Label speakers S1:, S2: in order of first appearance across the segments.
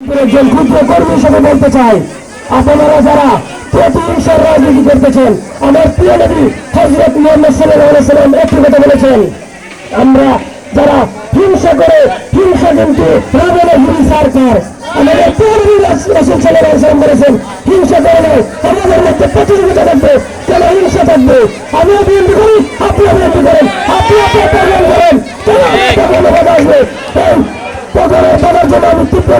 S1: একজন ক্ষুদ্র কর্মী হিসেবে বলতে চাই, আপনারা যারা প্রতিহিংসার রাজনীতি করতেছেন, আমার প্রিয় নবী হজরত মোহাম্মদ একটি কথা বলেছেন, আমরা যারা হিংসা করে হিংসা কিন্তু প্রতিযোগিতা থাকবে, কেন হিংসা থাকবে? আমিও বিএনপি করি আপনি আপনার প্রোগ্রাম কেন আপনার ধন্যবাদ জন্য আমি তীব্র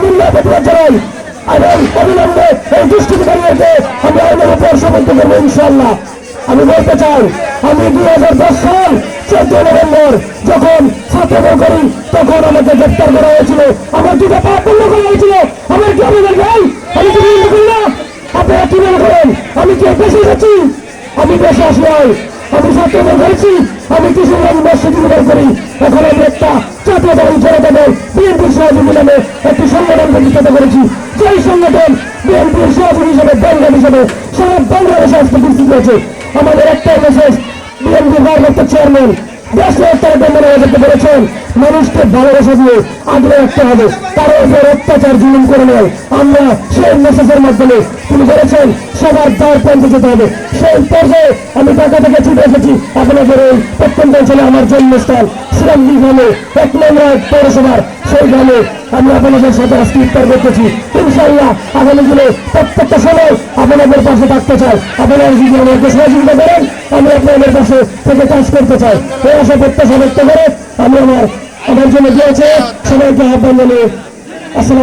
S1: এই দুষ্কৃতিকারীদেরকে আমরা আইনের উপর সমর্থ করব ইনশাল্লাহ আমি বলতে চাই, আমি দুই হাজার দশ সাল চোদ্দ নভেম্বর যখন ছাত্র করি, তখন আমাকে গ্রেপ্তার করা হয়েছিল। আমার দুটো পা পূর্ণ করা হয়েছিল। আমার কি আপনাদের ভাই আমি কি বিরোধী করি না? আপনারা কি মনে করেন, আমি কি বেশি যাচ্ছি আমি বেশি আসলাই আমি ছাত্রদের করেছি আমি কিশোরগঞ্জ মসজিদ করি। এখন আমি একটি সংগঠন প্রতিষ্ঠা করেছি। সেই সংগঠন বিএনপির সভাপতি হিসেবে বাংলা হিসেবে, সারা বাংলাদেশে আজকে বিস্তৃত হয়েছে। আমাদের একটাই মেসেজ বিএনপির ভারপ্রাপ্ত চেয়ারম্যান দেশের তারা মনে করতে পেরেছেন মানুষকে ভালোবাসা দিয়ে আগলে রাখতে হবে। তার উপর অত্যাচার জুলুম করে নেয়। আমরা সেই মেসেজের মাধ্যমে তিনি বলেছেন, সবার দ্বার পর্যন্ত যেতে হবে। সেই পর্যায়ে আমি ঢাকা থেকে ছুটে এসেছি। আপনাদের এই প্রত্যন্ত অঞ্চলে আমার জন্মস্থল শ্রীরামজি গ্রামে, এক নম্বর পৌরসভার। সেই গ্রামে আমি আপনাদের সাথে আজকে ইফতার করতেছি। ইনশাল্লাহ আগামী দিনে প্রত্যেকটা সময় আপনাদের পাশে থাকতে চাই। আপনারা যদি আমাকে সহযোগিতা করেন আমি আপনাদের পাশে থেকে কাজ করতে চাই। এই আশা প্রত্যাশা ব্যক্ত করে আমি আমার আমার জন্য দিয়েছে সবাইকে আহ্বান জানিয়ে আসসালাম